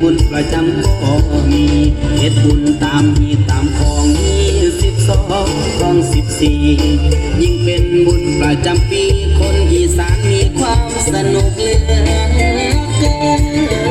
บุญประจำก็มีเฮ็ดบุญตามมีตามของมีสิบสองของสิบสี่ยิ่งเป็นบุญประจำปี คนอีสานมีความสนุกเหลือเกิน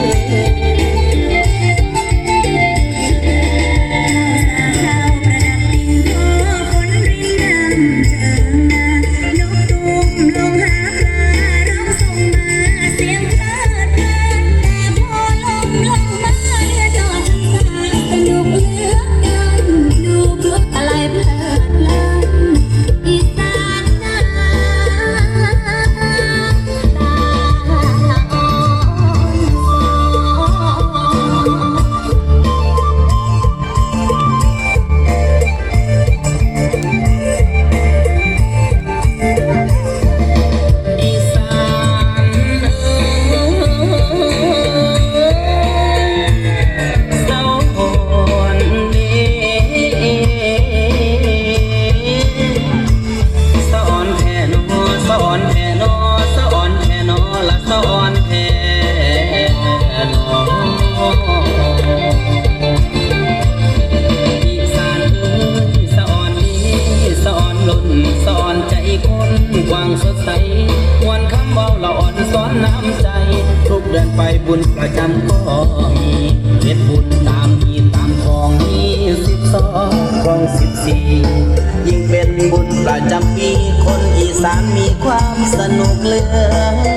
เดินไปบุญประจำก็มีเฮ็ดบุญตามมีตามของมีสิบสองกองสิบสี่ยิ่งเป็นบุญประจำปีคนอีสานมีความสนุกเลือ